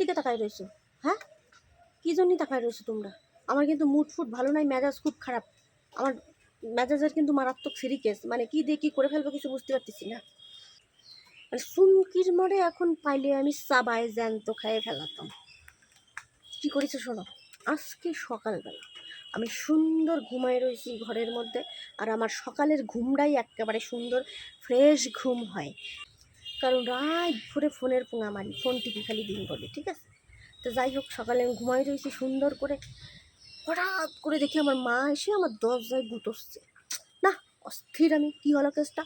দিকে তাকায় রয়েছো। হ্যাঁ? কী জন্যই তাকায় রয়েছো তোমরা? আমার কিন্তু মুড ফুড ভালো নাই, মেজাজ খুব খারাপ। আমার মেজাজের কিন্তু মারাত্মক সিরিকেস মানে কি দিয়ে কী করে ফেলব কিছু বুঝতে পারতেছি না। মানে সুমকির মরে এখন পাইলে আমি সাবাই জ্যান্ত খাইয়ে ফেলাতাম। কি করেছে শোনো, আজকে সকালবেলা আমি সুন্দর ঘুমায় রয়েছি ঘরের মধ্যে, আর আমার সকালের ঘুমটাই একেবারে সুন্দর ফ্রেশ ঘুম হয়। কারণ রাত ভরে ফোনের পোঙা মারি ফোন টিপি খালি দিন করে ঠিক আছে? তো যাই হোক, সকালে আমি ঘুমাই রয়েছি সুন্দর করে। হঠাৎ করে দেখি আমার মা এসে আমার দরজায় গুতোচ্ছে না, অস্থির আমি, কী হলো কেসটা?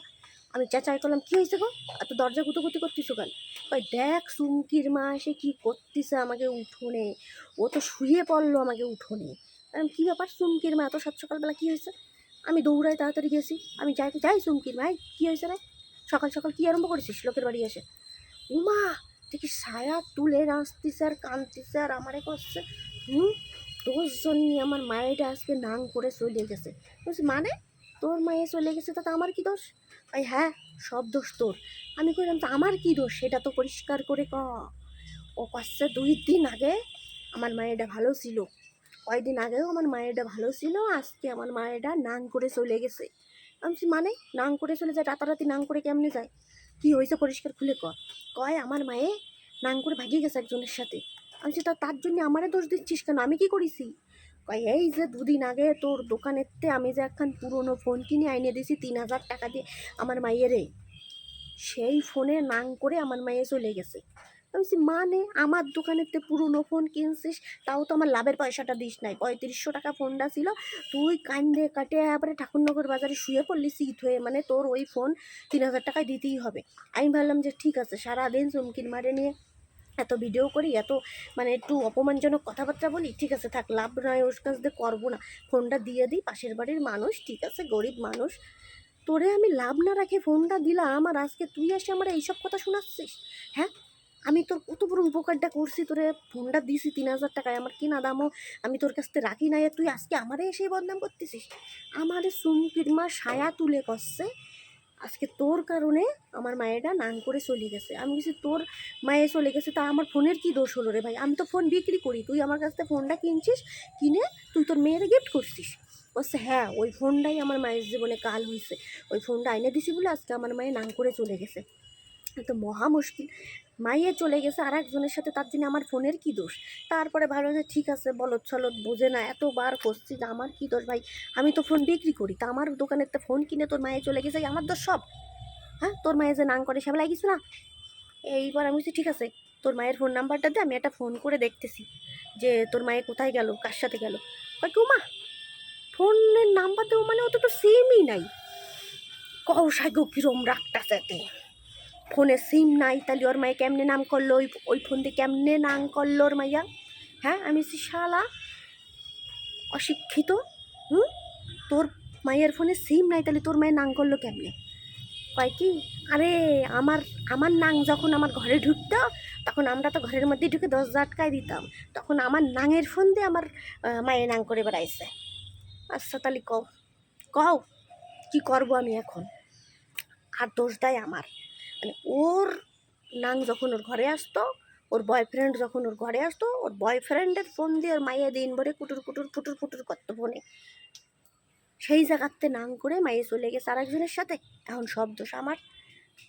আমি চেঁচাই করলাম, কী হয়েছে গো? এত দরজা গুতোগুতি করতিস কেন? ওই দেখ সুমকির মা এসে কী করতেছে আমাকে উঠোনে। ও তো শুয়ে পড়ল আমাকে উঠোনে। আমি কী ব্যাপার সুমকির মা? এত সাত সকালবেলা কী হয়েছে? আমি দৌড়াই তাড়াতাড়ি গেছি। আমি যাই যাই সুমকির মা কী হয়েছে রে? সকাল সকাল কী আরম্ভ করেছিস লোকের বাড়ি এসে? উমা, দেখি সায়া তুলে নাচতিছে স্যার কাঁদতিছে স্যার, আমারে করছে হুম তোর জন্য আমার মায়েরটা আজকে নাং করে চলে গেছে। বলছি মানে? তোর মায়ে চলে গেছে, তাতে আমার কি দোষ? ভাই হ্যাঁ সব দোষ তোর। আমি কইলাম, তো আমার কি দোষ? সেটা তো পরিষ্কার করে ক। ও করছে দুই দিন আগে আমার মায়েরটা ভালো ছিল। কয়দিন আগেও আমার মায়েরটা ভালো ছিল, আজকে আমার মায়েরটা নাং করে চলে গেছে। আমি মানে? নাং করে চলে যায়, রাতারাতি নাং করে কেমনে যায়? কি হয়েছে পরিষ্কার খুলে ক। কয়, আমার মায়ে নাং করে ভাগিয়ে গেছে একজনের সাথে। আমি তা তার জন্য আমারে দোষ দিচ্ছিস কেন? আমি কি করেছি? কয়, এই যে দুদিন আগে তোর দোকানেতে আমি যে একখান পুরনো ফোন কিনে আইনে দিয়েছি, তিন হাজার টাকা দিয়ে আমার মাইয়েরে, সেই ফোনে নাং করে আমার মায়ে চলে গেছে। বলছি, মানে আমার দোকানেতে পুরনো ফোন কিনছিস? তাও তো আমার লাভের পয়সাটা দিস নাই। পঁয়ত্রিশশো টাকা ফোনটা ছিল। তুই কান্দে কাটে এবারে ঠাকুরনগর বাজারে শুয়ে পড়লি সিট হয়ে। মানে তোর ওই ফোন তিন হাজার টাকায় দিতেই হবে। আমি ভাবলাম যে ঠিক আছে সারাদিন চুমকির মারে নিয়ে এত ভিডিও করি এত মানে একটু অপমানজনক কথাবার্তা বলি ঠিক আছে থাক লাভ নয় ওর কাছ দিয়ে করব না। ফোনটা দিয়ে দিই পাশের বাড়ির মানুষ ঠিক আছে গরিব মানুষ। তোরে আমি লাভ না রাখে ফোনটা দিলাম আর আজকে তুই এসে আমার এইসব কথা শোনাচ্ছিস? হ্যাঁ? আমি তোর কত বড় উপকারটা করছি, তোরে ফোনটা দিছি তিন হাজার টাকায়, আমার কিনা দামও আমি তোর কাছ থেকে রাখি আর তুই আজকে আমারে এসে বদনাম করতেছিস? আমারে সুমকির মা সায়া তুলে করছে, আজকে তোর কারণে আমার মায়েরা নাং করে চলে গেছে। আমি কিছু তোর মায়ে চলে গেছে, তা আমার ফোনের কি দোষ হলো রে ভাই? আমি তো ফোন বিক্রি করি, তুই আমার কাছ থেকে ফোনটা কিনছিস, কিনে তুই তোর মেয়েরে গিফট করছিস। বলছে হ্যাঁ ওই ফোনটাই আমার মায়ের জীবনে কাল হয়েছে, ওই ফোনটা আইনে দিছি বলে আজকে আমার মায়ে নাং করে চলে গেছে। তো মহা মুশকিল। মাইয়ে চলে গেছে আর একজনের সাথে, তার জন্য আমার ফোনের কি দোষ? তারপরে ভালো যে ঠিক আছে বলত ছলত বোঝে না, এতবার করছি যে আমার কি দোষ ভাই? আমি তো ফোন বিক্রি করি, তা আমার দোকানের তো ফোন কিনে তোর মায়ে চলে গেছে, আমার দোষ সব। হ্যাঁ তোর মায়ে যে নাং করে সেবেলায় কিছু না। এইবার আমি বলছি, ঠিক আছে, তোর মায়ের ফোন নাম্বারটা দিয়ে আমি একটা ফোন করে দেখতেছি যে তোর মায়ে কোথায় গেল, কার সাথে গেল। কয়, কি মা ফোনের নাম্বার দেবো মানে তো তো নাই। কও সাগো কিরম রাখটাছে ফোনে সিম নাই, তাহলে ওর মায়ে কেমনে নাম করল? ওই ওই ফোন দিয়ে কেমনে নাম করল ওর মাইয়া? হ্যাঁ আমি শালা, অশিক্ষিত, হুম? তোর মায়ের ফোনে সিম নাই, তাহলে তোর মায়ের নাম করল কেমনে? কয় কি? আরে, আমার আমার নাং যখন আমার ঘরে ঢুকত, তখন আমরা তো ঘরের মধ্যে ঢুকে দরজা আটকায় দিতাম। তখন আমার নাঙের ফোন দিয়ে আমার মায়ের নাং করে বেড়াইছে। আচ্ছা তাহলে কও। কও, কি করব আমি এখন? আর দোষ দেয় আমার। মানে ওর নাং যখন ওর ঘরে আসতো, ওর বয়ফ্রেন্ড যখন ওর ঘরে আসতো, ওর বয়ফ্রেন্ডের ফোন দিয়ে ওর মাইয়া দিন ভরে কুটুর কুটুর ফুটুর ফুটুর করতো ফোনে সেই জায়গাতে নাং করে মাইয়ে চলে গেছে আর একজনের সাথে। এখন সব দোষ আমার।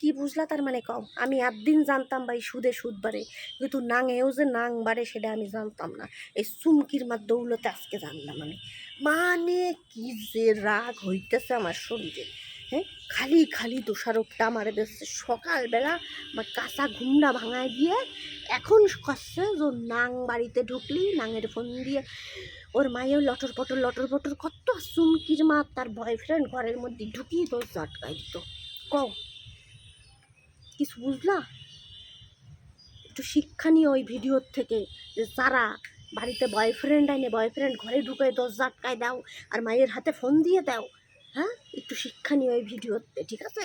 কি বুঝলা তার মানে কও? আমি একদিন জানতাম ভাই সুদে সুদ বাড়ে, কিন্তু নাঙেও যে নাং বাড়ে সেটা আমি জানতাম না। এই চুমকির মার দৌলতে আজকে জানলাম আমি। মানে কি যে রাগ হইতেছে আমার শরীরে। হ্যাঁ? খালি খালি দোষারোপটা আমার দিচ্ছে সকালবেলা আমার কাঁচা ঘুমটা ভাঙায় দিয়ে এখন করছে যে নাং বাড়িতে ঢুকলি, নাঙের ফোন দিয়ে ওর মায়েও লটর পটর লটর পটর কত চুমকির মা তার বয়ফ্রেন্ড ঘরের মধ্যে ঢুকিয়ে দোষ আটকাই দিত। কও, কিছু বুঝলা? একটু শিক্ষা নিয়ে ওই ভিডিওর থেকে যে যারা বাড়িতে বয়ফ্রেন্ড আইনে বয়ফ্রেন্ড ঘরে ঢুকে দরজা আটকায় দাও আর মায়ের হাতে ফোন দিয়ে দাও। হ্যাঁ? একটু শিক্ষা নিয়ে ওই ভিডিওতে ঠিক আছে?